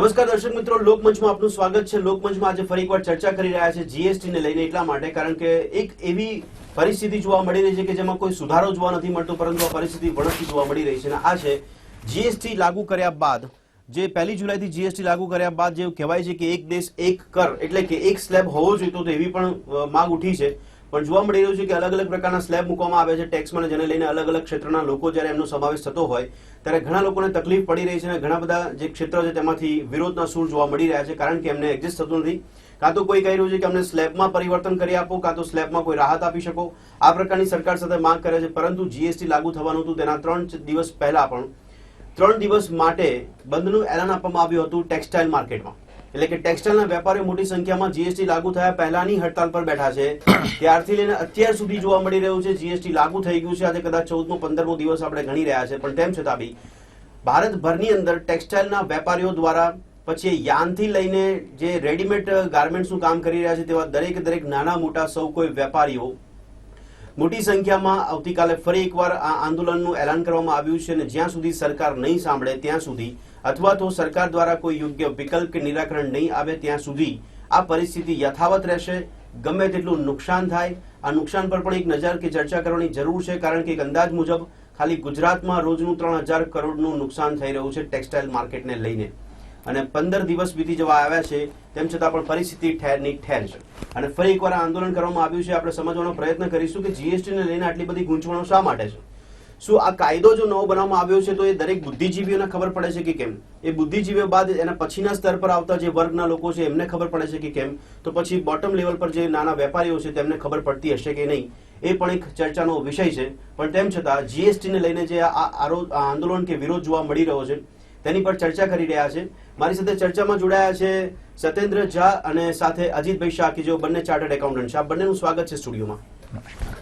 નમસ્કાર દર્શક મિત્રો, લોકમંચમાં આપનું સ્વાગત છે. લોકમંચમાં આજે ફરી એકવાર ચર્ચા કરી રહ્યા છે જીએસટી ને લઈને એટલા માટે, કારણ કે એક એવી પરિસ્થિતિ જોવા મળી રહી છે કે જેમાં કોઈ સુધારો જોવા નથી મળતો, પરંતુ આ પરિસ્થિતિ વણસતી જોવા મળી રહી છે અને આ છે જીએસટી લાગુ કર્યા બાદ, જે પહેલી જુલાઈથી જીએસટી લાગુ કર્યા બાદ જે કહેવાય છે કે એક દેશ એક કર, એટલે કે એક સ્લેબ હોવો જોઈએ તો એવી પણ માંગ ઉઠી છે. પણ જોવા મળી રહ્યું છે કે અલગ અલગ પ્રકારના સ્લેબ મૂકવામાં આવે છે. ટેક્સમાં જેને લઈને અલગ અલગ ક્ષેત્રના લોકો જ્યારે એમનો સમાવેશ થતો હોય, ત્યારે ઘણા લોકોને તકલીફ પડી રહી છે અને ઘણા બધા જે ક્ષેત્ર છે તેમાંથી વિરોધના સૂર જોવા મળી રહ્યા છે કારણ કે એમને એડજસ્ટ થતું નથી. કાં તો કોઈ કહી રહ્યું છે કે અમને સ્લેબમાં પરિવર્તન કરી આપો, કાં તો સ્લેબમાં કોઈ રાહત આપી શકો. આ પ્રકારની સરકાર સાથે માંગ કરે છે, પરંતુ જીએસટી લાગુ થવાનું હતું. તેના ત્રણ દિવસ પહેલા પણ ત્રણ દિવસ માટે બંધનું એલાન આપવામાં આવ્યું હતું ટેક્સટાઇલ માર્કેટમાં. એટલે કે ટેક્સટાઇલના વેપારીઓ મોટી સંખ્યામાં જીએસટી લાગુ થયા પહેલાની હડતાલ પર બેઠા છે. ત્યારથી લઈને અત્યાર સુધી જોવા મળી રહ્યું છે જીએસટી લાગુ થઈ ગયું છે. આજે કદાચ ચૌદમો, પંદરમો દિવસ આપણે ગણી રહ્યા છે. પણ તેમ છતાં બી, ભારતભરની અંદર ટેક્સટાઇલના વેપારીઓ દ્વારા પછી યાનથી લઈને જે રેડીમેડ ગાર્મેન્ટ્સનું કામ કરી રહ્યા છે તેવા દરેક દરેક નાના મોટા સૌ કોઈ વેપારીઓ મોટી સંખ્યામાં આવતીકાલે ફરી એકવાર આ આંદોલનનું એલાન કરવામાં આવ્યું છે અને જ્યાં સુધી સરકાર નહીં સાંભળે, ત્યાં સુધી અથવા તો સરકાર દ્વારા કોઈ યોગ્ય વિકલ્પ કે નિરાકરણ નહીં આવે ત્યાં સુધી આ પરિસ્થિતિ યથાવત રહેશે. ગમે તેટલું નુકસાન થાય, આ નુકસાન પર પણ એક નજર કે ચર્ચા કરવાની જરૂર છે, કારણ કે એક અંદાજ મુજબ ખાલી ગુજરાતમાં રોજનું ત્રણ હજાર કરોડનું નુકસાન થઈ રહ્યું છે ટેક્સટાઇલ માર્કેટને લઈને. અને પંદર દિવસ બીતી જવા આવ્યા છે, તેમ છતાં પણ પરિસ્થિતિ ઠેરની ઠેર છે. અને ફરી એકવાર આંદોલન કરવામાં આવ્યું છે, આપણે સમજવાનો પ્રયત્ન કરીશું કે જીએસટીને લઈને આટલી બધી ગૂંચવણો શા માટે છે? શું આ કાયદો જો નવો બનાવવામાં આવ્યો છે તો એ દરેક બુદ્ધિજીવીઓને ખબર પડે છે કે કેમ? એ બુદ્ધિજીવીઓ બાદ એના પછીના સ્તર પર આવતા જે વર્ગના લોકો છે એમને ખબર પડે છે કે કેમ? તો પછી બોટમ લેવલ પર જે નાના વેપારીઓ છે તેમને ખબર પડતી હશે કે નહીં? એ પણ એક ચર્ચાનો વિષય છે. પણ તેમ છતાં જીએસટી ને લઈને જે આ આંદોલન કે વિરોધ જોવા મળી રહ્યો છે, તેની પર ચર્ચા કરી રહ્યા છે. મારી સાથે ચર્ચામાં જોડાયા છે સત્યેન્દ્ર ઝા અને સાથે અજીતભાઈ શાહ, કે જેઓ બંને ચાર્ટર્ડ એકાઉન્ટન્ટ છે. આ બંનેનું સ્વાગત છે સ્ટુડિયોમાં.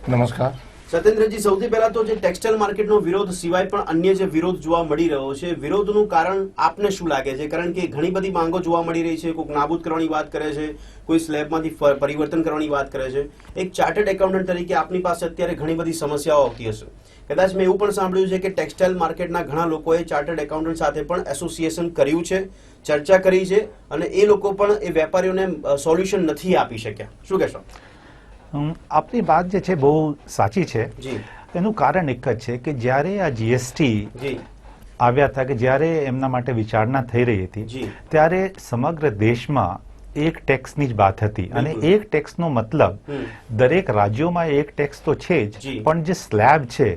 નમસ્કાર. સત્યેન્દ્રજી, સૌથી પહેલા તો જે ટેક્સટાઇલ માર્કેટનો વિરોધ સિવાય પણ અન્ય જે વિરોધ જોવા મળી રહ્યો છે, વિરોધનું કારણ આપને શું લાગે છે? કારણ કે ઘણી બધી માંગો જોવા મળી રહી છે, કોઈક નાબૂદ કરવાની વાત કરે છે, કોઈ સ્લેબમાંથી પરિવર્તન કરવાની વાત કરે છે. એક ચાર્ટર્ડ એકાઉન્ટન્ટ તરીકે આપની પાસે અત્યારે ઘણી બધી સમસ્યાઓ આવતી હશે. કદાચ મેં એવું પણ સાંભળ્યું છે કે ટેક્સટાઇલ માર્કેટના ઘણા લોકોએ ચાર્ટર્ડ એકાઉન્ટન્ટ સાથે પણ એસોસિએશન કર્યું છે, ચર્ચા કરી છે અને એ લોકો પણ એ વેપારીઓને સોલ્યુશન નથી આપી શક્યા. શું કહેશો? આપની વાત જે છે બહુ સાચી છે. એનું કારણ એક જ છે કે જ્યારે આ જીએસટી આવ્યા હતા કે જ્યારે એમના માટે વિચારણા થઈ રહી હતી ત્યારે સમગ્ર દેશમાં એક ટેક્સની જ વાત હતી. અને એક ટેક્સનો મતલબ દરેક રાજ્યોમાં એક ટેક્સ તો છે જ પણ જે સ્લેબ છે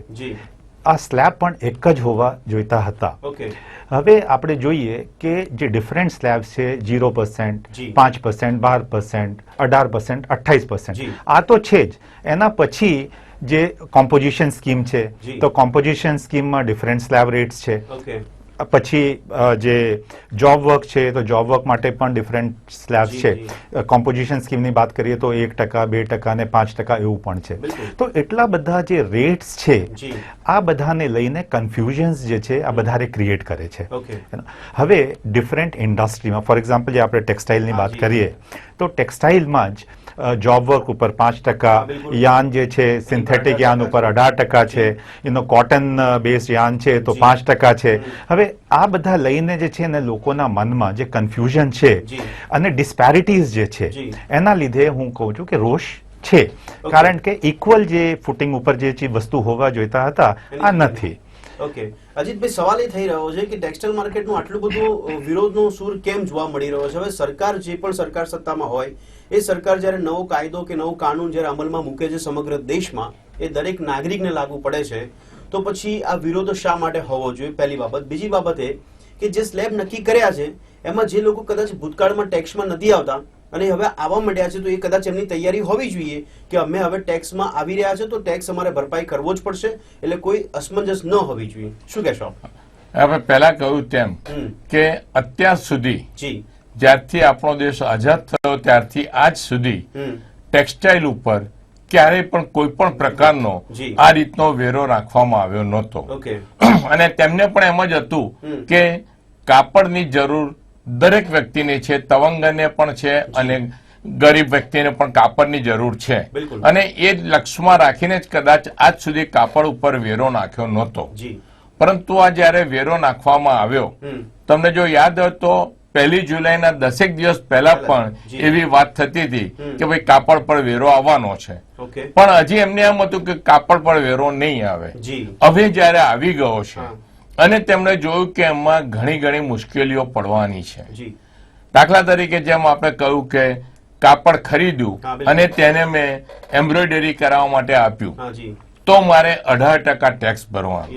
આ સ્લેબ પણ એક જ હોવા જોઈતા હતા. હવે આપણે જોઈએ કે જે ડિફરન્ટ સ્લેબ છે ઝીરો પર્સન્ટ પાંચ પર્સન્ટ બાર પર્સન્ટ અઢાર પર્સન્ટ અઠ્ઠાઈસ પર્સન્ટ. આ તો છે જ. એના પછી જે કોમ્પોઝિશન સ્કીમ છે તો કોમ્પોઝિશન સ્કીમમાં ડિફરન્ટ સ્લેબ રેટ્સ છે. ઓકે. પછી જે જોબ વર્ક છે તો જોબ વર્ક માટે પણ ડિફરન્ટ સ્લેબ છે. કોમ્પોઝિશન સ્કીમની વાત કરીએ તો એક ટકા બે ટકા અને પાંચ ટકા એવું પણ છે. તો એટલા બધા જે રેટ્સ છે આ બધાને લઈને કન્ફ્યુઝન્સ જે છે આ વધારે ક્રિએટ કરે છે. હવે ડિફરન્ટ ઇન્ડસ્ટ્રીમાં ફોર એક્ઝામ્પલ જે આપણે ટેક્સટાઇલની વાત કરીએ તો ટેક્સટાઇલમાં જ જોબ વર્ક ઉપર પાંચ ટકા યાન જે છે સિન્થેટિક યાન ઉપર અઢાર ટકા છે એનો કોટન બેઝ યાન છે તો પાંચ ટકા છે. હવે આ બધા લઈને જે છે ને લોકોના મનમાં જે કન્ફ્યુઝન છે અને ડિસ્પેરિટીઝ જે છે એના લીધે હું કહું છું કે રોષ છે. કારણ કે ઇક્વલ જે ફૂટિંગ ઉપર જે વસ્તુ હોવા જોઈતા હતા આ નથી. ઓકે. અજીતભાઈ સવાલ એ થઈ રહ્યો છે કે ટેક્સટાઇલ માર્કેટનું આટલું બધું વિરોધનો સૂર કેમ જોવા મળી રહ્યો છે? હવે સરકાર જે પણ સરકાર સત્તામાં હોય એ સરકાર જ્યારે નવો કાયદો કે નવો કાનૂન જ્યારે અમલમાં મૂકે છે સમગ્ર દેશમાં એ દરેક નાગરિકને લાગુ પડે છે તો પછી આ વિરોધ શા માટે હોવો જોઈએ? પહેલી બાબત. બીજી બાબત એ કે જે સ્લેબ નક્કી કર્યા છે એમાં જે લોકો કદાચ ભૂતકાળમાં ટેક્સમાં નથી આવતા અને હવે આવવા માંડ્યા છે તો એ કદાચ એમની તૈયારી હોવી જોઈએ કે અમે હવે ટેક્સમાં આવી રહ્યા છે તો ટેક્સ અમારે ભરપાઈ કરવો જ પડશે એટલે કોઈ અસમંજસ ન હોવી જોઈએ. શું કહેશો આપણે પહેલા કહ્યું તેમ કે અત્યાર સુધી જી. જ્યારથી આપણો દેશ આઝાદ થયો ત્યારથી આજ સુધી ટેક્સટાઇલ ઉપર ક્યારેય પણ કોઈ પણ પ્રકારનો આ રીતનો વેરો રાખવામાં આવ્યો નહોતો. અને તેમને પણ એમ જ હતું કે કાપડની જરૂર દરેક વ્યક્તિને છે તવંગને પણ છે અને ગરીબ વ્યક્તિને પણ કાપડની જરૂર છે. અને એ જ લક્ષ્યમાં રાખીને જ કદાચ આજ સુધી કાપડ ઉપર વેરો નાખ્યો નહોતો. પરંતુ આ જ્યારે વેરો નાખવામાં આવ્યો તમને જો યાદ હોય તો પહેલી જુલાઈના દસેક દિવસ પહેલા પણ એવી વાત થતી હતી કે ભાઈ કાપડ પર વેરો આવવાનો છે. પણ હજી એમને એમ હતું કે કાપડ પર વેરો નહીં આવે. હવે જયારે આવી ગયો છે અને તેમણે જોયું કે એમાં ઘણી ઘણી મુશ્કેલીઓ પડવાની છે. દાખલા તરીકે જેમ આપણે કહ્યું કે કાપડ ખરીદ્યું અને તેને મેં એમ્બ્રોઇડરી કરાવવા માટે આપ્યું. તો મારે અઢાર ટકા ટેક્સ ભરવાનો.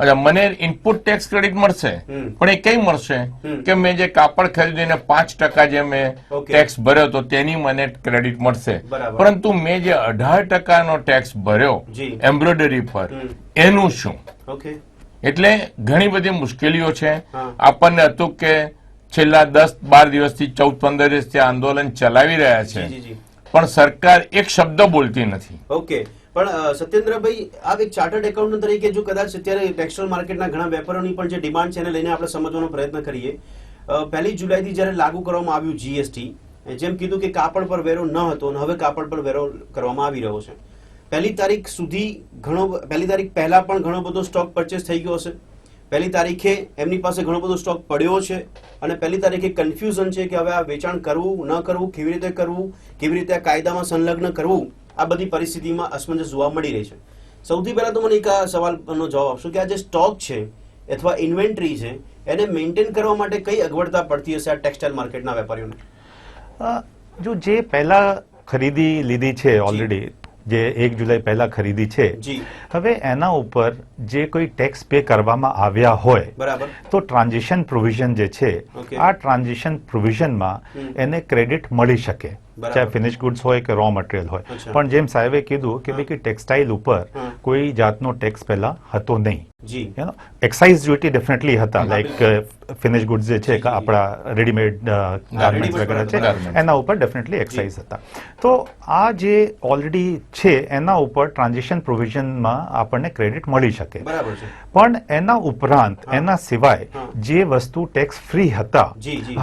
અચ્છા મને ઇનપુટ ટેક્સ ક્રેડિટ મળશે? પણ એ કઈ મળશે? કે મેં જે કાપડ ખરીદીને પાંચ ટકા જે મેં ટેક્સ ભર્યો તો તેની મને ક્રેડિટ મળશે. પરંતુ મેં જે અઢાર ટકાનો ટેક્સ ભર્યો. એમ્બ્રોઇડરી પર એનું શું? એટલે ઘણી બધી મુશ્કેલીઓ છે. આપણને હતું કે છેલ્લા દસ બાર દિવસથી ચૌદ પંદર દિવસથી આંદોલન ચલાવી રહ્યા છે. પણ સરકાર એક શબ્દ બોલતી નથી. ઓકે. પણ સત્યેન્દ્રભાઈ, આપ એક ચાર્ટર્ડ એકાઉન્ટન્ટ તરીકે જો કદાચ અત્યારે ટેક્સટાઇલ માર્કેટના ઘણા વેપારોની પણ જે ડિમાન્ડ છે એને લઈને આપણે સમજવાનો પ્રયત્ન કરીએ પહેલી જુલાઈથી જ્યારે લાગુ કરવામાં આવ્યું જીએસટી જેમ કીધું કે કાપડ પર વેરો ન હતો અને હવે કાપડ પર વેરો કરવામાં આવી રહ્યો છે. પહેલી તારીખ સુધી ઘણો પહેલી તારીખ પહેલા પણ ઘણો બધો સ્ટોક પરચેસ થઈ ગયો હશે. પહેલી તારીખે એમની પાસે ઘણો બધો સ્ટોક પડ્યો છે અને પહેલી તારીખે કન્ફ્યુઝન છે કે હવે આ વેચાણ કરવું, ન કરવું, કેવી રીતે કરવું, કેવી રીતે આ કાયદામાં સંલગ્ન કરવું. આ બધી પરિસ્થિતિમાં અસમંજસ જોવા મળી રહી છે. સૌથી પહેલા તો મને એક આ સવાલનો જવાબ આપશો કે આ જે સ્ટોક છે અથવા ઇન્વેન્ટરી છે એને મેન્ટેન કરવા માટે કઈ અગવડતા પડતી હશે આ ટેક્સટાઇલ માર્કેટના વેપારીઓને? જો જે પહેલા ખરીદી લીધી છે ઓલરેડી જે એક જુલાઈ પહેલા ખરીદી છે હવે એના ઉપર જે કોઈ ટેક્સ પે કરવામાં આવ્યા હોય બરાબર. તો ટ્રાન્ઝેક્શન પ્રોવિઝન જે છે આ ટ્રાન્ઝેક્શન પ્રોવિઝનમાં એને ક્રેડિટ મળી શકે. ચાહે ફિનિશ ગુડ્સ હોય કે રો મટીરિયલ હોય. પણ જેમ સાહેબે કીધું કે. ભાઈ કે ટેક્સટાઇલ ઉપર કોઈ જાતનો ટેક્સ પહેલા હતો નહીં. જી. You know excise duty definitely હતા. લાઈક ફિનિશ ગુડ્સ જે છે કે આપણા રેડીમેડ ગાર્મેન્ટ્સ વગેરે છે એના ઉપર ડેફિનેટલી એક્સાઇઝ હતા. તો આ જે ઓલરેડી છે એના ઉપર ટ્રાન્ઝેક્શન પ્રોવિઝનમાં આપણને ક્રેડિટ મળી શકે. પણ એના ઉપરાંત એના સિવાય જે વસ્તુ ટેક્સ ફ્રી હતા.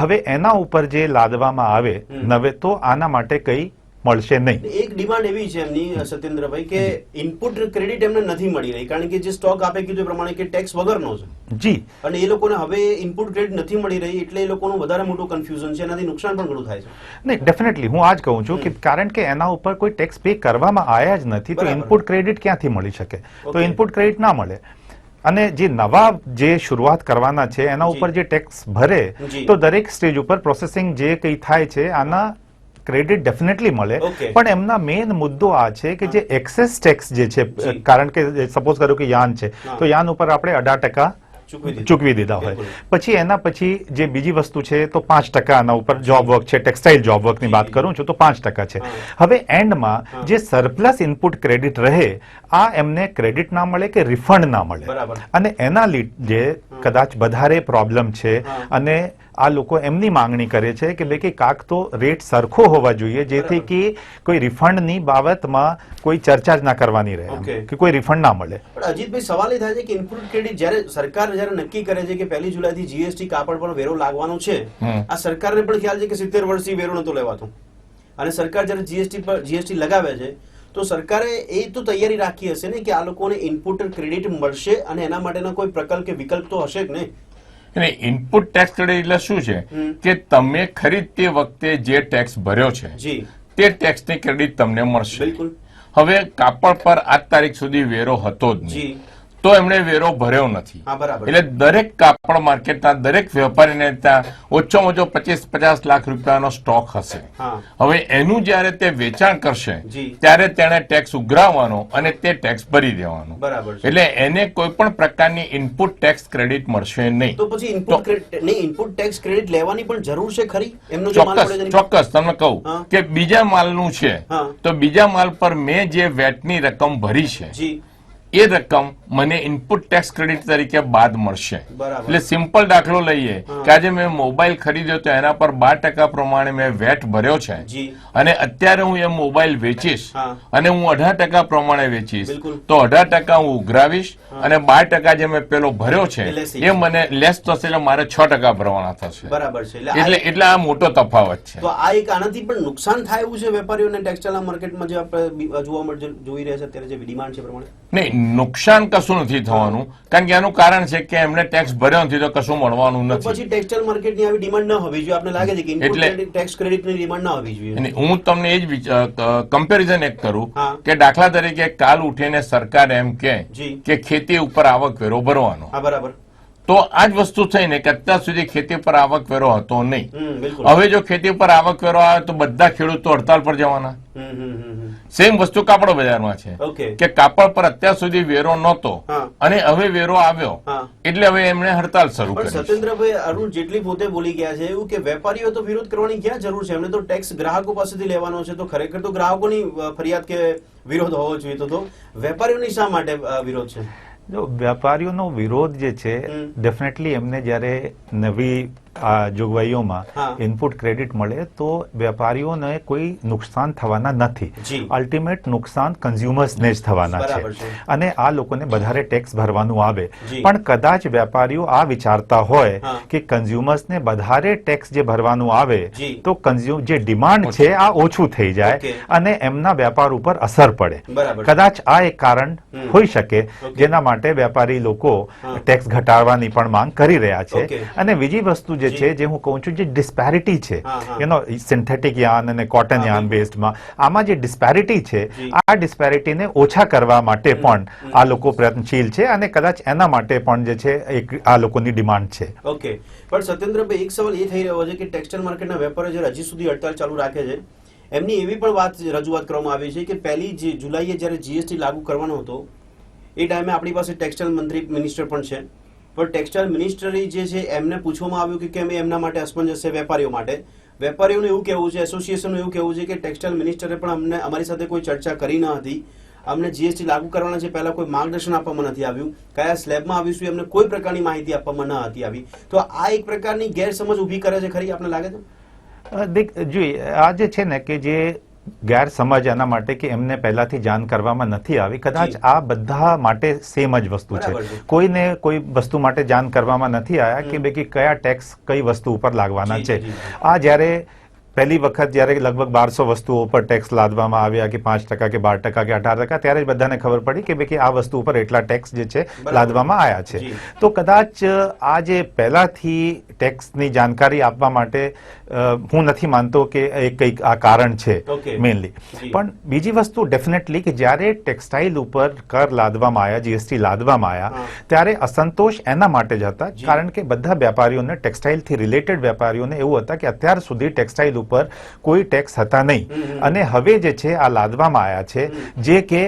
હવે એના ઉપર જે લાદવામાં આવે નવે તો આના માટે કઈ મળશે નહીં. એક ડિમાન્ડ એવી છે એમની સત્યેન્દ્રભાઈ કે ઇનપુટ ક્રેડિટ એમને નથી મળી રહી કારણ કે જે સ્ટોક આપે કીધું એ પ્રમાણે કે ટેક્સ વગરનો છે. જી. અને એ લોકોને હવે ઇનપુટ ક્રેડિટ નથી મળી રહી એટલે એ લોકોનું વધારે મોટું કન્ફ્યુઝન છે એનાથી નુકસાન પણ ઘણું થાય છે. નહીં ડેફિનેટલી હું આ જ કહું છું કે કારણ કે એના ઉપર કોઈ ટેક્સ પે કરવામાં આવ્યા જ નથી તો ઇનપુટ ક્રેડિટ ક્યાંથી મળી શકે? તો ઇનપુટ ક્રેડિટ ના મળે. અને જે નવા જે શરૂઆત કરવાના છે એના ઉપર જે ટેક્સ ભરે તો દરેક સ્ટેજ ઉપર પ્રોસેસિંગ જે કંઈ થાય છે આના ક્રેડિટ ડેફિનેટલી મળે. પણ એમના મેઇન મુદ્દો આ છે કે જે એક્સેસ ટેક્સ જે છે કારણ કે સપોઝ કર્યું કે યાન છે તો યાન ઉપર આપણે અઢાર ટકા ચૂકવી દીધા. હોય. પછી એના પછી જે બીજી વસ્તુ છે તો પાંચ ટકા આના ઉપર જોબ વર્ક છે ટેક્સટાઇલ જોબ વર્કની વાત કરું છું તો પાંચ ટકા છે. હવે એન્ડમાં જે સરપ્લસ ઇનપુટ ક્રેડિટ રહે આ એમને ક્રેડિટ ના મળે કે રિફંડ ના મળે? અને એના લીધે કદાચ વધારે પ્રોબ્લેમ છે અને આ લોકો એમની માંગણી કરે છે કે લે કે કાક તો રેટ સરખો હોવા જોઈએ જેથી કે કોઈ રિફંડની બાબતમાં કોઈ ચર્ચા જ ના કરવાની રહે કે કોઈ રિફંડ ના મળે. પણ અજીતભાઈ સવાલ એ થાય છે કે ઇનપુટ ક્રેડિટ જ્યારે સરકાર જ્યારે નક્કી કરે છે કે પહેલી જુલાઈથી જીએસટી કાપડ પર વેરો લાગવાનો છે. આ સરકારને પણ ખ્યાલ છે કે સિત્તેર વર્ષથી વેરો નતો લેવાતો. અને સરકાર જ્યારે જીએસટી પર જીએસટી લગાવે છે તો સરકારે એ તો તૈયારી રાખી હશે ને કે આ લોકોને ઇનપુટ ક્રેડિટ મળશે અને એના માટેના કોઈ પ્રકલ્પ કે વિકલ્પ તો હશે જ ને? એટલે ઇનપુટ ટેક્સ ક્રેડિટ એટલે શું છે? કે તમે ખરીદતી વખતે જે ટેક્સ ભર્યો છે તે ટેક્સની ક્રેડિટ તમને મળશે. હવે કાપડ પર આજ તારીખ સુધી વેરો હતો જ નહીં. તો એમણે વેરો ભર્યો નથી. એટલે દરેક કાપડ માર્કેટના દરેક વેપારીને ત્યાં ઓછામાં ઓછો પચીસ પચાસ લાખ રૂપિયાનો સ્ટોક હશે. હવે એનું જયારે તે વેચાણ કરશે ત્યારે તેણે ટેક્સ ઉઘરાવવાનો અને તે ટેક્સ ભરી દેવાનો. બરાબર એટલે એને કોઈ પણ પ્રકારની ઇનપુટ ટેક્સ ક્રેડિટ મળશે નહીં. તો પછી ઇનપુટ ટેક્સ ક્રેડિટ લેવાની પણ જરૂર છે ખરી? એમનો ચોક્કસ ચોક્કસ તમને કહું કે બીજા માલનું છે તો બીજા માલ પર મેં જે વેટની રકમ ભરી છે જી. એ રકમ મને ઇનપુટ ટેક્સ ક્રેડિટ તરીકે બાદ મળશે. એટલે સિમ્પલ દાખલો લઈએ કે આજે મેં મોબાઈલ ખરીદ્યો તો એના પર બાર ટકા પ્રમાણે મેં વેટ ભર્યો છે. અને અત્યારે હું એ મોબાઈલ વેચીશ અને હું અઢાર ટકા પ્રમાણે વેચીશ તો અઢાર ટકા હું ઉઘરાવીશ અને બાર ટકા જે મેં પેલો ભર્યો છે એ મને લેસ થશે એટલે મારે છ ટકા ભરવાના થશે. બરાબર છે. એટલે એટલે આ- મોટો તફાવત છે. તો આ એક આનાથી પણ નુકસાન થાય એવું છે વેપારીઓને? ટેક્સટાઇલ માર્કેટમાં જે આપણે જોવા મળે જોઈ રહ્યા છે અત્યારે જે ડિમાન્ડ છે પ્રમાણે? નહીં નુકસાન કશું નથી થવાનું. કારણ કે એનું કારણ છે કે એમને ટેક્સ ભર્યો નથી તો કશું મળવાનું નથી. પછી ટેક્સટાઇલ માર્કેટની આવી ડિમાન્ડ ન હોવી જોઈએ. આપને લાગે છે કે એટલે- ટેક્સ ક્રેડિટની ડિમાન્ડ ન હોવી જોઈએ. હું તમને એ જ કમ્પેરિઝન એક કરું કે દાખલા તરીકે કાલ ઉઠીને સરકાર એમ કે કે ખેતી ઉપર આવક વેરો ભરવાનો. હા બરાબર. તો આ જ વસ્તુ થઈ ને કે અત્યાર સુધી ખેતી પર આવકવેરો હતો નહીં. હવે જો ખેતી પર આવકવેરો આવે તો બધા ખેડૂતો હડતાલ પર જવાના. સેમ વસ્તુ કાપડ બજારમાં છે. કે કાપડ પર અત્યાર સુધી વેરો નહોતો અને હવે વેરો આવ્યો. એટલે હવે એમણે હડતાલ શરૂ કરી. સત્યેન્દ્રભાઈ અરુણ જેટલી પોતે બોલી ગયા છે એવું કે વેપારીઓ તો વિરોધ કરવાની ક્યાં જરૂર છે? એમને તો ટેક્સ ગ્રાહકો પાસેથી લેવાનો છે. તો ખરેખર તો ગ્રાહકોની ફરિયાદ કે વિરોધ હોવો જોઈએ તો તો વેપારીઓની શા માટે વિરોધ છે? જો વેપારીઓનો વિરોધ જે છે ડેફિનેટલી એમને જ્યારે નવી આ જોગવાઈઓમાં ઇનપુટ ક્રેડિટ મળે તો વેપારીઓને કોઈ નુકસાન થવાના નથી. અલ્ટિમેટ નુકસાન કન્ઝ્યુમર્સને જ થવાના છે. અને આ લોકોને વધારે ટેક્સ ભરવાનું આવે. પણ કદાચ વેપારીઓ આ વિચારતા હોય. કે કન્ઝ્યુમર્સને વધારે ટેક્સ જે ભરવાનું આવે તો કન્ઝ્યુમ જે ડિમાન્ડ છે આ ઓછું થઈ જાય અને એમના વેપાર ઉપર અસર પડે. કદાચ આ એક કારણ હોઈ શકે જેના માટે વેપારી લોકો ટેક્સ ઘટાડવાની પણ માંગ કરી રહ્યા છે. અને બીજી વસ્તુ જે છે જે હું કહું છું જે ડિસ્પેરિટી છે. એનો સિન્થેટિક યાન અને કોટન યાન. બેઝડમાં આમાં જે ડિસ્પેરિટી છે. આ ડિસ્પેરિટીને ઓછા કરવા માટે પણ આ લોકો પ્રયત્નશીલ છે અને કદાચ એના માટે પણ જે છે એક આ લોકોની ડિમાન્ડ છે ઓકે પણ સત્યેન્દ્રભાઈ એક સવાલ એ થઈ રહ્યો છે કે ટેક્સટાઇલ માર્કેટના વેપારીઓ જ્યારે હજી સુધી હડતાલ ચાલુ રાખે છે એમની એવી પણ વાત રજૂઆત કરવામાં આવી છે કે પહેલી જે જુલાઈએ જ્યારે જીએસટી લાગુ કરવાનો હતો એ ટાઈમે આપણી પાસે ટેક્સટાઇલ મંત્રી મિનિસ્ટર પણ છે પણ ટેક્સટાઇલ મિનિસ્ટરી જે છે, એમને પૂછવામાં આવ્યું કે કેમ એમના માટે અસમંજસ છે વેપારીઓ માટે. વેપારીઓનું એવું કહેવું છે એસોસિએશનનું એવું કહેવું છે કે ટેક્સટાઇલ મિનિસ્ટરે પણ અમને અમારી સાથે કોઈ ચર્ચા કરી ન હતી. અમને જીએસટી લાગુ કરવાના છે, પહેલા કોઈ માર્ગદર્શન આપવામાં નથી આવ્યું. કયા સ્લેબમાં આવીશું એમને કોઈ પ્રકારની માહિતી આપવામાં ન હતી આવી. તો આ એક પ્રકારની ગેરસમજ ઊભી કરે છે, ખરી આપને લાગે છે? દેખ જોઈએ આ જે છે ને કે જે ગેરસમજ એના માટે કે એમને પહેલાથી જાણ કરવામાં નથી આવી. કદાચ આ બધા માટે સેમ જ વસ્તુ છે. કોઈને કોઈ વસ્તુ માટે જાણ કરવામાં નથી આવ્યા કે બે કે કયા ટેક્સ કઈ વસ્તુ ઉપર લાગવાના છે. આ જ્યારે પહેલી વખત જ્યારે લગભગ બારસો વસ્તુઓ ઉપર ટેક્સ લાદવામાં આવ્યા કે પાંચ ટકા કે બાર ટકા કે અઢાર ટકા ત્યારે જ બધાને ખબર પડી કે આ વસ્તુ ઉપર એટલા ટેક્સ જે છે લાદવામાં આવ્યા છે. તો કદાચ આ જે પહેલાથી ટેક્સની જાણકારી આપવા માટે હું નથી માનતો કે એ કંઈક આ કારણ છે. મેઇનલી પણ બીજી વસ્તુ ડેફિનેટલી કે જ્યારે ટેક્સટાઇલ ઉપર કર લાદવામાં આવ્યા જીએસટી લાદવામાં આવ્યા ત્યારે અસંતોષ એના માટે જ હતા. કારણ કે બધા વેપારીઓને ટેક્સટાઇલથી રિલેટેડ વેપારીઓને એવું હતા કે અત્યાર સુધી ટેક્સટાઇલ ઉપર કોઈ ટેક્સ હતા નહીં. અને હવે જે છે આ લાદવામાં આવ્યા છે જે કે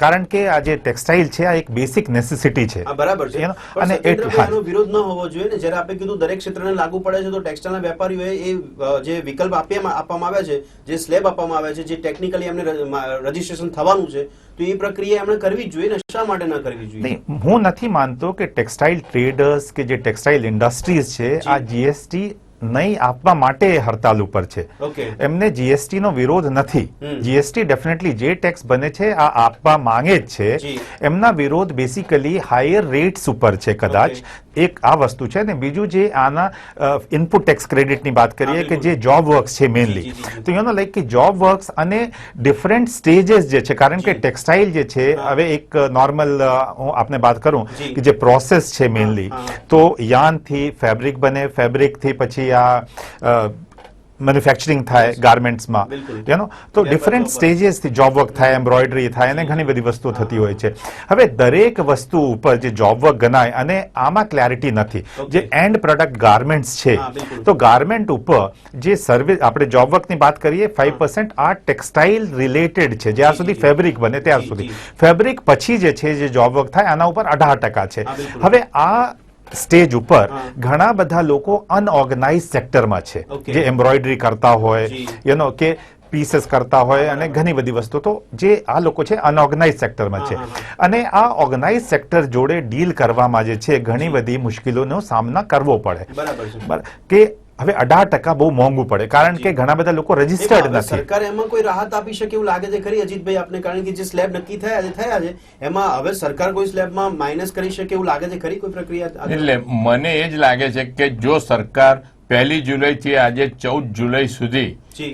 કારણ કે આ જે ટેક્સટાઇલ છે આ એક બેસિક નેસેસિટી છે. બરાબર છે. અને આનો વિરોધ ન હોવો જોઈએ ને. જ્યારે આપણે કીધું દરેક ક્ષેત્રને લાગુ પડે છે તો ટેક્સટાઇલના વેપારીઓએ એ જે વિકલ્પ આપવામાં આવ્યા છે જે સ્લેબ આપવામાં આવ્યા છે જે ટેકનિકલી એમને રજીસ્ટ્રેશન થવાનું છે તો એ પ્રક્રિયા એમણે કરવી જ જોઈએ ને. શા માટે ન કરવી જોઈએ? નહીં હું નથી માનતો કે ટેક્સટાઇલ ટ્રેડર્સ કે જે ટેક્સટાઇલ ઇન્ડસ્ટ્રીઝ છે આ જીએસટી નહીં આપવા માટે હડતાલ ઉપર છે. એમને જીએસટી નો વિરોધ નથી. જીએસટી ડેફિનેટલી જે ટેક્સ બને છે આ આપવા માંગે જ છે. એમના વિરોધ બેસિકલી હાયર રેટ્સ ઉપર છે કદાચ. એક આ વસ્તુ છે ને બીજું જે આના ઇનપુટ ટેક્સ ક્રેડિટની વાત કરીએ કે જે જોબ વર્ક્સ છે મેઇનલી. તો યુ નો લાઈક કે જોબ વર્ક્સ અને ડિફરન્ટ સ્ટેजेस જે છે કારણ કે ટેક્સટાઇલ જે છે હવે એક નોર્મલ હું આપને વાત કરું કે જે પ્રોસેસ છે મેઇનલી. તો યાનથી ફેબ્રિક બને ફેબ્રિકથી પછી આ મેન્યુફેક્ચરિંગ થાય. ગાર્મેન્ટ્સમાં. યુ નો તો ડિફરન્ટ. સ્ટેજીસથી જોબ વર્ક થાય એમ્બ્રોઇડરી થાય અને ઘણી બધી વસ્તુઓ થતી હોય છે. હવે દરેક વસ્તુ ઉપર જે જોબ વર્ક ગણાય અને આમાં ક્લેરિટી નથી. જે એન્ડ પ્રોડક્ટ ગાર્મેન્ટ્સ છે તો ગાર્મેન્ટ ઉપર જે સર્વિસ આપણે જોબ વર્કની વાત કરીએ ફાઈવ પર્સન્ટ આ ટેક્સટાઇલ રિલેટેડ છે જ્યાં સુધી ફેબ્રિક બને ત્યાં સુધી. ફેબ્રિક પછી જે છે જે જોબ વર્ક થાય આના ઉપર અઢાર ટકા છે. હવે આ સ્ટેજ ઉપર ઘણા બધા લોકો અનઓર્ગેનાઇઝ સેક્ટરમાં છે. જે એમ્બ્રોઇડરી કરતા હોય યુનો કે પીસીસ કરતા હોય અને ઘણી બધી વસ્તુ. તો જે આ લોકો છે અનઓર્ગેનાઇઝ સેક્ટરમાં છે. અને આ ઓર્ગેનાઇઝ સેક્ટર જોડે ડીલ કરવામાં જે છે ઘણી બધી મુશ્કેલીઓનો સામના કરવો પડે. બરાબર. કે હવે અઢાર ટકા બહુ મોંઘું પડે કારણ કે ઘણા બધા લોકો રજીસ્ટર્ડ નથી. સરકારે એમાં કોઈ રાહત આપી શકે એવું લાગે છે? ખરી અજીતભાઈ આપને કારણ કે જે સ્લેબ નક્કી થયા છે થયા છે એમાં હવે સરકાર કોઈ સ્લેબમાં માઇનસ કરી શકે એવું લાગે છે? ખરી કોઈ પ્રક્રિયા? એટલે મને એ જ લાગે છે કે જો સરકાર પહેલી જુલાઈ થી આજે ચૌદ જુલાઈ સુધી જી.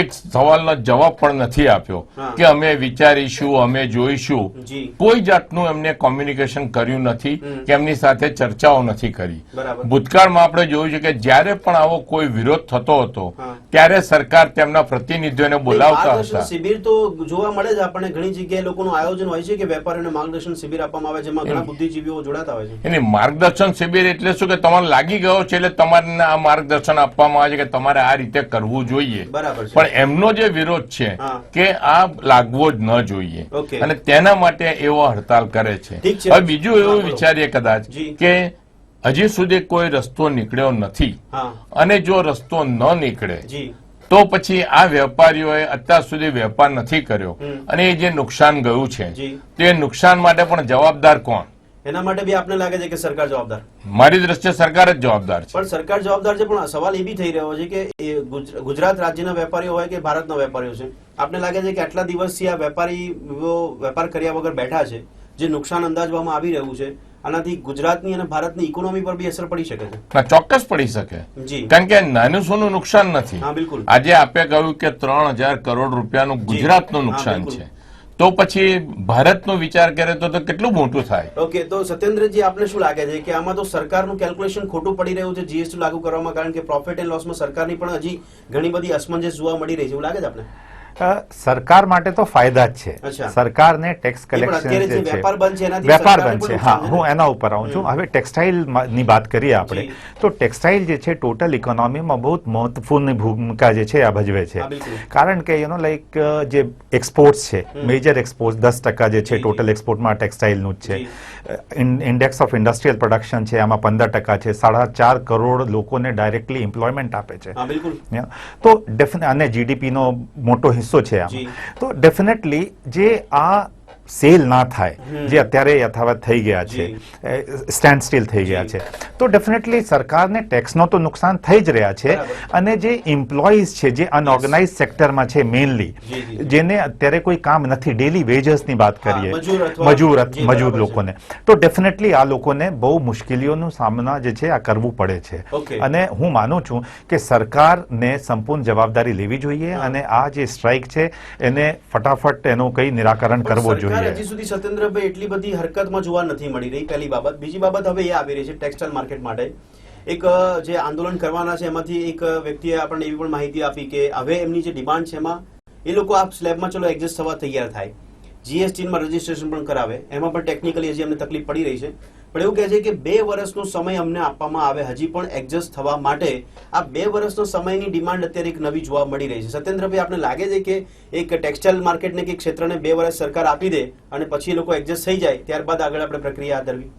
એક સવાલનો જવાબ પણ નથી આપ્યો કે અમે વિચારીશું અમે જોઈશું. કોઈ જાતનું એમને કોમ્યુનિકેશન કર્યું નથી કે એમની સાથે ચર્ચાઓ નથી કરી. ભૂતકાળમાં આપણે જોયું છે કે જ્યારે પણ આવો કોઈ વિરોધ થતો હતો ત્યારે સરકાર તેમના પ્રતિનિધિઓને બોલાવતા હતા. શિબિર તો જોવા મળે છે આપણને. ઘણી જગ્યાએ લોકોનું આયોજન હોય છે કે વેપારીઓને માર્ગદર્શન શિબિર આપવામાં આવે છે જેમાં ઘણા બુદ્ધિજીવીઓ જોડાતા હોય છે. એની માર્ગદર્શન શિબિર એટલે શું કે તમારે લાગી ગયો છે એટલે તમારે આ માર્ગદર્શન આપવામાં આવે છે કે તમારે આ રીતે કરવું જોઈએ. બરાબર પણ એમનો જે વિરોધ છે કે આ લાગવો જ ન જોઈએ. અને તેના માટે એવો હડતાલ કરે છે. હવે બીજું એવું વિચારીએ કદાચ કે હજી સુધી કોઈ રસ્તો નીકળ્યો નથી. અને જો રસ્તો ન નીકળે તો પછી આ વેપારીઓએ અત્યાર સુધી વેપાર નથી કર્યો. અને એ જે નુકસાન ગયું છે તે નુકસાન માટે પણ જવાબદાર કોણ? એના માટે બી આપને લાગે છે કે સરકાર જવાબદાર? મારી દ્રષ્ટિએ સરકાર જ જવાબદાર છે. પણ સરકાર જવાબદાર છે પણ સવાલ એ બી થઈ રહ્યો છે કે ગુજરાત રાજ્યના વેપારીઓ હોય કે ભારતના વેપારીઓ છે આપને લાગે છે કે આટલા દિવસથી આ વેપારી વેપાર કર્યા વગર બેઠા છે જે નુકસાન અંદાજવામાં આવી રહ્યું છે આનાથી ગુજરાતની અને ભારતની ઇકોનોમી પર બી અસર પડી શકે છે? ચોક્કસ પડી શકે. જી. કારણ કે નાનું સોનું નુકસાન નથી. હા બિલકુલ. આજે આપે કહ્યું કે ત્રણ હજાર કરોડ રૂપિયાનું ગુજરાતનું નુકસાન છે. તો પછી ભારતનો વિચાર કરે તો કેટલું મોટું થાય? ઓકે તો સત્યેન્દ્રજી આપને શું લાગે છે કે આમાં તો સરકારનું કેલ્ક્યુલેશન ખોટું પડી રહ્યું છે જીએસટી લાગુ કરવામાં કારણ કે પ્રોફિટ એન્ડ લોસમાં સરકારની પણ હજી ઘણી બધી અસમંજસ જોવા મળી રહી છે એવું લાગે છે આપને? અ, સરકાર માટે તો ફાયદા જ છે. સરકારને ટેક્સ કલેક્શન જે છે વેપાર બંધ છે હા હું એના ઉપર આવું છું. હવે ટેક્સટાઇલની વાત કરીએ આપણે તો ટેક્સટાઇલ જે છે ટોટલ ઇકોનોમીમાં બહુ મહત્વપૂર્ણ ભૂમિકા જે છે આ ભજવે છે. કારણ કે યુનો લાઈક જે એક્સપોર્ટ્સ છે મેજર એક્સપોર્ટ દસ ટકા જે છે ટોટલ એક્સપોર્ટમાં ટેક્સટાઇલનું જ છે. ઇન્ડેક્સ ઓફ ઇન્ડસ્ટ્રીયલ પ્રોડક્શન છે આમાં પંદર ટકા છે. સાડા ચાર કરોડ લોકોને ડાયરેક્ટલી એમ્પ્લોયમેન્ટ આપે છે. તો ડેફિને અને જીડીપીનો મોટો હિસ્સો છે આમ. તો ડેફિનેટલી જે આ સેલ ના થાય જે અત્યારે યથાવત થઈ ગયા છે. સ્ટેન્ડ સ્ટીલ થઈ ગયા છે. તો ડેફિનેટલી સરકારને ટેક્સનો તો નુકસાન થઈ જ રહ્યા છે અને જે એમ્પ્લોઈઝ છે જે અનઓર્ગેનાઇઝ સેક્ટરમાં છે મેઇનલી. જેને અત્યારે કોઈ કામ નથી ડેલી વેજસની વાત કરીએ. મજૂર મજૂર. લોકોને. તો ડેફિનેટલી આ લોકોને બહુ મુશ્કેલીઓનો સામના જે છે આ કરવું પડે છે. અને હું માનું છું કે સરકારને સંપૂર્ણ જવાબદારી લેવી જોઈએ અને આ જે સ્ટ્રાઇક છે એને ફટાફટ એનું કઈ નિરાકરણ કરવો સરકાર જોઈએ હજી સુધી સત્યેન્દ્રભાઈ એટલી બધી હરકતમાં જોવા નથી મળી રહી. પહેલી બાબત. બીજી બાબત હવે એ આવી રહી છે ટેક્સટાઇલ માર્કેટ માટે. એક જે આંદોલન કરવાના છે એમાંથી એક વ્યક્તિએ આપણને એવી પણ માહિતી આપી કે હવે એમની જે ડિમાન્ડ છે એમાં એ લોકો આ સ્લેબમાં ચલો એડજસ્ટ થવા તૈયાર થાય. જીએસટીમાં રજીસ્ટ્રેશન પણ કરાવે. એમાં પણ ટેકનિકલી હજી અમને તકલીફ પડી રહી છે. પણ એવું કહે છે કે બે વર્ષનો સમય અમને આપવામાં આવે. હજી પણ એડજસ્ટ થવા માટે આ બે વર્ષનો સમયની ડિમાન્ડ અત્યારે એક નવી જોવા મળી રહી છે. સત્યેન્દ્રભાઈ, આપને લાગે છે કે એક ટેક્સટાઇલ માર્કેટને કે ક્ષેત્રને બે વર્ષ સરકાર આપી દે અને પછી એ લોકો એડજસ્ટ થઈ જાય? ત્યારબાદ આગળ આપણે પ્રક્રિયા ધરવી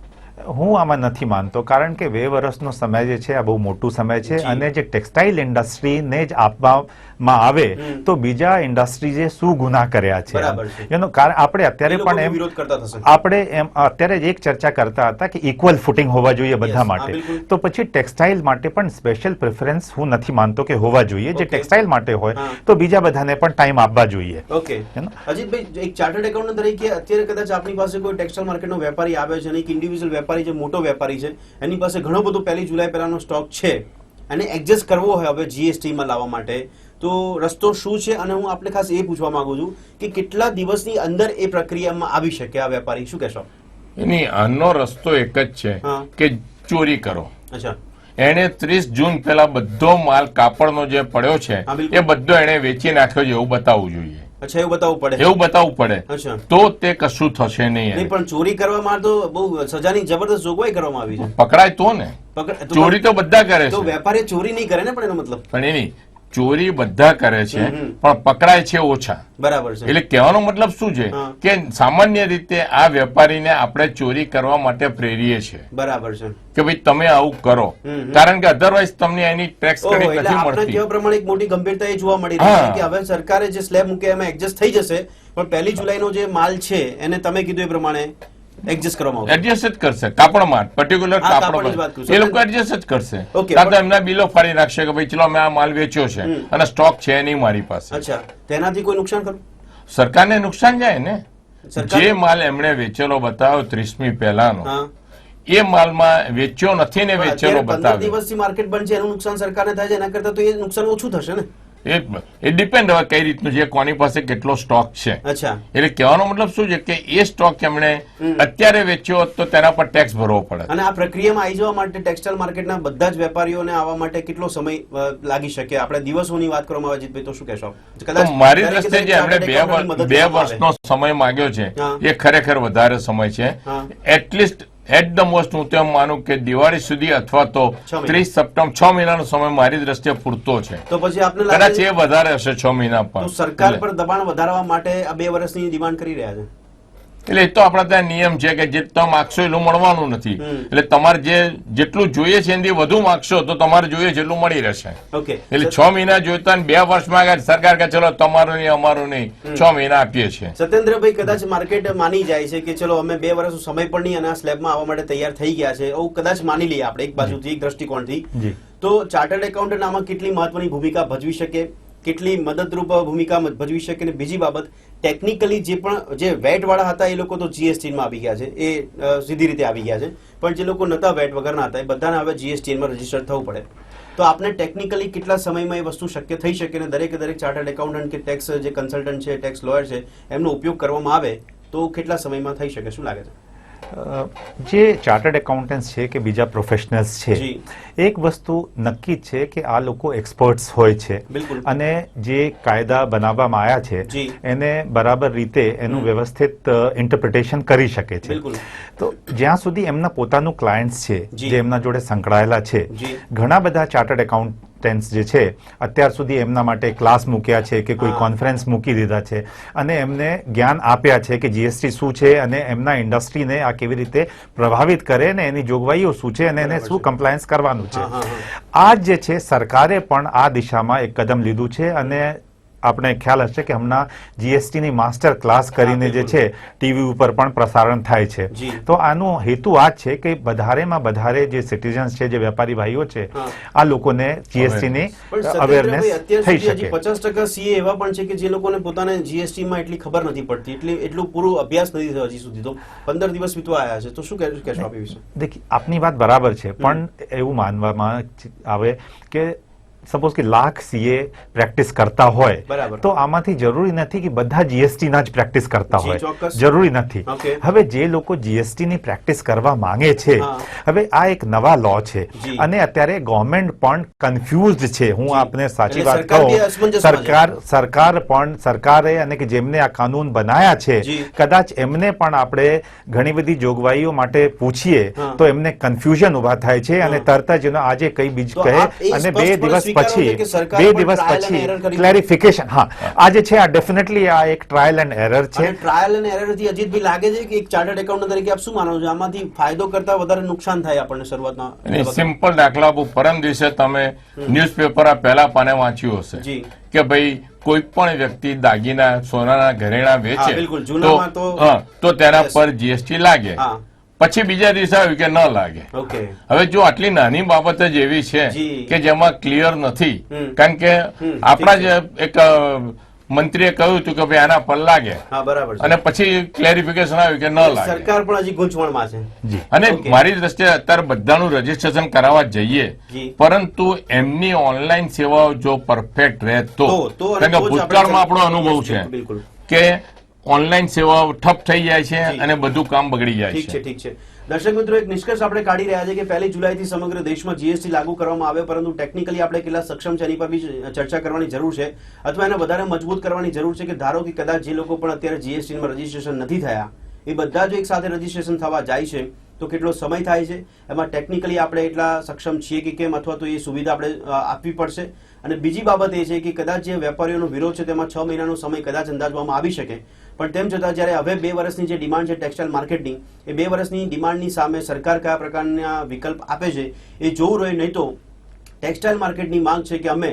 હું આમાં નથી માનતો કારણ કે બે વર્ષનો સમય જે છે આ બહુ મોટું સમય છે અને જે ટેક્સટાઇલ ઇન્ડસ્ટ્રીને જ આપવામાં આવે તો બીજા ઇન્ડસ્ટ્રી જે શું ગુના કર્યા છે. એનો કારણ આપણે અત્યારે પણ એમ વિરોધ કરતા થશે. આપણે એમ અત્યારે જ એક ચર્ચા કરતા હતા કે ઇક્વલ ફૂટિંગ હોવા જોઈએ બધા માટે. તો પછી ટેક્સટાઇલ માટે પણ સ્પેશિયલ પ્રેફરન્સ હું નથી માનતો કે હોવા જોઈએ. જે ટેક્સટાઇલ માટે હોય તો બીજા બધાને પણ ટાઈમ આપવા જોઈએ. ઓકે? અજીતભાઈ એક ચાર્ટર્ડ એકાઉન્ટન્ટ તરીકે અત્યારે કદાચ આપણી પાસે કોઈ ટેક્સટાઇલ માર્કેટનો વેપારી આવે છે અને એક ઇન્ડિવિજ્યુઅલ વેપારી જે મોટો વેપારી છે એની પાસે ઘણો બધો પહેલી જુલાઈ પહેલાનો સ્ટોક છે અને એડજસ્ટ કરવો હોય હવે જીએસટી માં લાવવા માટે. તો રસ્તો શું છે? અને હું આપણે ખાસ એ પૂછવા માંગુ છું કે કેટલા દિવસની અંદર એ પ્રક્રિયામાં આવી શકે આ વેપારી? શું કહેશો? એની આનો રસ્તો એક જ છે. કે ચોરી કરો. અચ્છા. એણે ત્રીસ જૂન પહેલા બધો માલ કાપડનો જે પડ્યો છે. એ બધો એણે વેચી નાખ્યો છે એવું બતાવવું જોઈએ. અચ્છા એવું બતાવવું પડે. એવું બતાવવું પડે. અચ્છા. તો તે કશું થશે નહીં પણ ચોરી કરવામાં તો બહુ સજાની જબરદસ્ત જોગવાઈ કરવામાં આવી છે. પકડાય તો ને. તો- ચોરી તો બધા કરે તો છે. વેપારી ચોરી નહીં કરે ને પણ એનો મતલબ. પણ એની ચોરી બધા કરે છે. પણ પકડાય છે ઓછા. બરાબર છે. એટલે કહેવાનો મતલબ શું છે કે સામાન્ય રીતે આ વેપારીને આપણે ચોરી કરવા માટે પ્રેરીએ છીએ બરાબર છે. કે ભાઈ તમે આવું કરો. કારણ કે અધરવાઇઝ તમને એની ટેક્સ ક્રેડિટ નથી મળતી. કહેવા પ્રમાણે એક મોટી ગંભીરતા એ જોવા મળી રહી છે કે હવે સરકારે જે સ્લેબ મૂકે એમાં એડજસ્ટ થઈ જશે પણ પહેલી જુલાઈનો જે માલ છે એને તમે કીધું એ પ્રમાણે એડજસ્ટ કરવામાં આવશે. એડજસ્ટ જ કરશે. કાપડમાં પર્ટિક્યુલર હા, કાપડની જ વાત કાપડ એ લોકો એડજસ્ટ જ કરશે. કાં તો એમના બિલો ફાડી નાખશે કે ભાઈ ચલો મેં આ માલ વેચ્યો છે અને સ્ટોક છે નહીં મારી પાસે. અચ્છા. તેનાથી કોઈ નુકસાન કરું સરકારને નુકસાન જાય ને? જે માલ એમણે વેચેલો બતાવ્યો ત્રીસમી પહેલાનો. એ માલમાં વેચ્યો નથી ને વેચેલો બતાવ્યો દિવસથી માર્કેટ બંધ છે એનું નુકસાન સરકારને થાય છે. એના કરતા તો એ નુકસાન ઓછું થશે ને? એ એ ડિપેન્ડ હવે કઈ રીતનું છે કોની પાસે કેટલો સ્ટોક છે. એટલે કહેવાનો મતલબ શું છે કે એ સ્ટોક એમણે અત્યારે વેચ્યો હોત તો તેના પર ટેક્સ ભરવો પડે. અને આ પ્રક્રિયામાં આવી જવા માટે ટેક્સટાઇલ માર્કેટના બધા જ વેપારીઓને આવવા માટે કેટલો સમય લાગી શકે? આપણે દિવસોની વાત કરવામાં આવે જીતભાઈ તો શું કહેશો? તો મારી દ્રષ્ટિએ જે એમણે બે વર્ષનો સમય માંગ્યો છે એ ખરેખર વધારે સમય છે. એટલીસ્ટ એટ ધ મોસ્ટ હું તો એમ માનું કે દિવાળી સુધી અથવા તો ત્રીસ સપ્ટેમ્બર છ મહિનાનો સમય મારી દ્રષ્ટિએ પૂરતો છે. તો પછી આપને કદાચ એ વધારે હશે છ મહિના પર સરકાર પર દબાણ વધારવા માટે આ બે વર્ષની ડિમાન્ડ કરી રહ્યા છે? એટલે એ તો આપણા ત્યાં નિયમ છે કે જે તમે માગશો એટલું મળવાનું નથી. એટલે તમારે જે જેટલું જોઈએ છે એનાથી વધુ માગશો તો તમારે જોઈએ જેટલું મળી રહેશે. ઓકે. એટલે છ મહિના જોઈતા બે વર્ષમાં સરકાર કે ચલો તમારું નહીં અમારું નહીં. છ મહિના આપીએ છીએ. સત્યેન્દ્રભાઈ કદાચ માર્કેટ માની જાય છે કે ચલો અમે બે વર્ષ સમય પણ નહીં અને આ સ્લેબમાં આવવા માટે તૈયાર થઈ ગયા છે એવું કદાચ માની લઈએ આપણે એક બાજુથી એક દ્રષ્ટિકોણથી. તો ચાર્ટર્ડ એકાઉન્ટન્ટ આમાં કેટલી મહત્વની ભૂમિકા ભજવી શકે? કેટલી મદદરૂપ ભૂમિકા ભજવી શકે અને બીજી બાબત ટેકનિકલી જે પણ, જે વેટ વાળા હતા એ લોકો તો જીએસટીમાં આવી ગયા છે. એ સીધી રીતે આવી ગયા છે. પણ જે લોકો નતા વેટ વગરના હતા, એ બધાને હવે જીએસટીમાં રજિસ્ટર થવું પડે. તો આપને ટેકનિકલી કેટલા સમયમાં એ વસ્તુ શક્ય થઈ શકે અને દરેકે દરેક ચાર્ટર્ડ એકાઉન્ટન્ટ કે ટેક્સ જે કન્સલ્ટન્ટ છે ટેક્સ લોયર છે, એમનો ઉપયોગ કરવામાં આવે, તો કેટલા સમયમાં થઈ શકે, શું લાગે છે? જે ચાર્ટર્ડ એકાઉન્ટન્ટ્સ છે કે બીજા પ્રોફેશનલ્સ છે એક વસ્તુ નક્કી છે કે આ લોકો એક્સપર્ટ્સ હોય છે. અને જે કાયદા બનાવવામાં આવ્યા છે એને બરાબર રીતે એનું વ્યવસ્થિત ઇન્ટરપ્રિટેશન કરી શકે છે. તો જ્યાં સુધી એમના પોતાનું ક્લાયન્ટ્સ છે જે. એમના જોડે સંકળાયેલા છે ઘણા બધા ચાર્ટર્ડ એકાઉન્ટન્ટ્સ જે છે અત્યાર સુધી એમના માટે ક્લાસ મૂક્યા છે કે કોઈ કોન્ફરન્સ મૂકી દીધા છે અને એમને જ્ઞાન આપ્યા છે કે જીએસટી શું છે અને એમના ઇન્ડસ્ટ્રીને આ કેવી રીતે પ્રભાવિત કરે ને એની જોગવાઈઓ શું છે અને એને શું. કમ્પ્લાયન્સ કરવાનું છે. આ જે છે સરકારે પણ આ દિશામાં એક કદમ લીધું છે અને આપણે ખ્યાલ હશે કે હમણાં જીએસટી ની માસ્ટર ક્લાસ કરીને જે છે ટીવી ઉપર પણ પ્રસારણ થાય છે. તો આનો હેતુ આ છે કે વધારેમાં વધારે જે સિટીઝન્સ છે જે વેપારી ભાઈઓ છે આ લોકોને જીએસટીની અવેરનેસ થઈ શકે. પચાસ ટકા સીએ એવા પણ છે કે જે લોકોને પોતાને જીએસટીમાં એટલી ખબર નથી પડતી એટલે એટલું પૂરું અભ્યાસ નથી થયો હજી સુધી તો. પંદર દિવસ વીતવા આવ્યા છે. તો શું કહેશો આપ વિશે? દેખી આપની વાત બરાબર છે પણ એવું માનવામાં આવે કે સપોઝ કે લાખ સીએ પ્રેક્ટિસ કરતા હોય તો આમાંથી જરૂરી નથી કે બધા જીએસટી ના જ પ્રેક્ટિસ કરતા હોય. જરૂરી નથી. હવે જે લોકો જીએસટી ની પ્રેક્ટિસ કરવા માંગે છે હવે આ એક નવા લો છે. અને અત્યારે ગવર્મેન્ટ પણ કન્ફ્યુઝડ છે. હું આપને સાચી વાત કહું સરકાર સરકાર પણ સરકારે અને કે જેમને આ કાનૂન બનાયા છે કદાચ એમને પણ આપણે ઘણી બધી જોગવાઈઓ માટે પૂછીએ તો એમને કન્ફ્યુઝન ઊભા થાય છે અને તરત જ એનો આજે કઈ બીજ કહે અને બે દિવસ પછી બે દિવસ પછી ક્લેરિફિકેશન હા આજે છે આ ડેફિનેટલી આ એક ટ્રાયલ એન્ડ એરર છે. ટ્રાયલ એન્ડ એરરથી અજીતભાઈ લાગે છે કે એક ચાર્ટર્ડ એકાઉન્ટન્ટ તરીકે આપ શું માનો છો? આમાંથી ફાયદો કરતા વધારે નુકસાન થાય આપણને શરૂઆતમાં? સિમ્પલ દાખલા આપું. પરમ દિવસે તમે ન્યૂઝપેપર આ પહેલા પાને વાંચ્યું હશે કે ભાઈ કોઈ પણ વ્યક્તિ દાગીના સોનાના ઘરેણા વેચે તો- હા, તો તેના પર જીએસટી લાગે. હા. પછી બીજા દિવસે આવ્યું કે ન લાગે. હવે જો આટલી નાની બાબત જ એવી છે કે જેમાં ક્લિયર નથી. કારણ કે આપણા જ એક મંત્રીએ કહ્યું હતું કે ભાઈ આના પર લાગે. અને પછી ક્લેરિફિકેશન આવ્યું કે ન લાગે. સરકાર પણ હજી ગૂંચવણમાં છે. અને મારી દ્રષ્ટિએ અત્યારે બધાનું રજીસ્ટ્રેશન કરાવવા જઈએ. પરંતુ એમની ઓનલાઈન સેવાઓ જો પરફેક્ટ રહે તો કારણ કે ભૂતકાળમાં આપણો અનુભવ છે કે ઓનલાઈન સેવાઓ ઠપ થઈ જાય છે અને બધું કામ બગડી જાય ઠીક છે છે. ઠીક છે. દર્શક મિત્રો એક નિષ્કર્ષ આપણે કાઢી રહ્યા છે કે પહેલી જુલાઈથી સમગ્ર દેશમાં જીએસટી લાગુ કરવામાં આવે પરંતુ ટેકનિકલી આપણે કેટલા સક્ષમ છે એની પર બી ચર્ચા કરવાની જરૂર છે. અથવા એને વધારે મજબૂત કરવાની જરૂર છે કે ધારો કે કદાચ જે લોકો પણ અત્યારે જીએસટીમાં રજીસ્ટ્રેશન નથી થયા એ બધા જો એક સાથે રજીસ્ટ્રેશન થવા જાય છે તો કેટલો સમય થાય છે? એમાં ટેકનિકલી આપણે એટલા સક્ષમ છીએ કે કેમ? અથવા તો એ સુવિધા આપણે આપવી પડશે? અને બીજી બાબત એ છે કે કદાચ જે વેપારીઓનો વિરોધ છે તેમાં છ મહિનાનો સમય કદાચ અંદાજવામાં આવી શકે. પણ તેમ છતાં જ્યારે હવે બે વર્ષની જે ડિમાન્ડ છે ટેક્સટાઇલ માર્કેટની, એ બે વર્ષની ડિમાન્ડની સામે સરકાર કયા પ્રકારના વિકલ્પ આપે છે એ જોવું રહ્યું. નહીં તો ટેક્સટાઇલ માર્કેટની માંગ છે કે અમે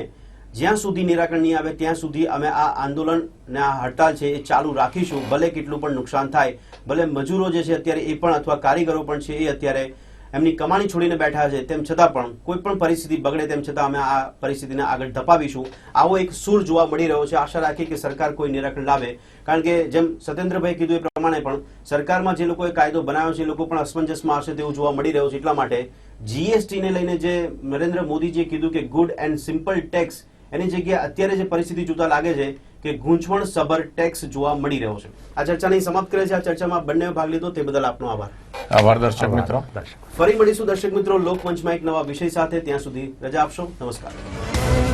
જ્યાં સુધી નિરાકરણ નહીં આવે, ત્યાં સુધી અમે આ આંદોલન ને આ હડતાલ છે એ ચાલુ રાખીશું. ભલે કેટલું પણ નુકસાન થાય, ભલે મજૂરો જે છે અત્યારે એ પણ અથવા કારીગરો પણ છે એ અત્યારે એમની કમાણી છોડીને બેઠા છે. તેમ છતાં પણ કોઈ પણ પરિસ્થિતિ બગડે તેમ છતાં અમે આ પરિસ્થિતિને આગળ ધપાવીશું. આવો એક સૂર જોવા મળી રહ્યો છે. આશા રાખીએ કે સરકાર કોઈ નિરાકરણ લાવે. કારણ કે જેમ સત્યેન્દ્રભાઈ કીધું એ પ્રમાણે પણ સરકારમાં જે લોકોએ કાયદો બનાવ્યો છે, એ લોકો પણ અસમંજસમાં હશે તેવું જોવા મળી રહ્યું છે. એટલા માટે જીએસટીને લઈને જે નરેન્દ્ર મોદીજીએ કીધું કે ગુડ એન્ડ સિમ્પલ ટેક્સ એની જગ્યાએ અત્યારે જે પરિસ્થિતિ જોતા લાગે છે કે ગૂંચવણ સબર ટેક્સ જોવા મળી રહ્યો છે. આ ચર્ચાને સમાપ્ત કરે છે આ ચર્ચામાં બંને ભાગ લીધો તે બદલ આપનો આભાર. આભાર દર્શક મિત્રો. દર્શક. ફરી મળીશું દર્શક મિત્રો લોકમંચમાં એક નવા વિષય સાથે. ત્યાં સુધી રજા આપશો. નમસ્કાર.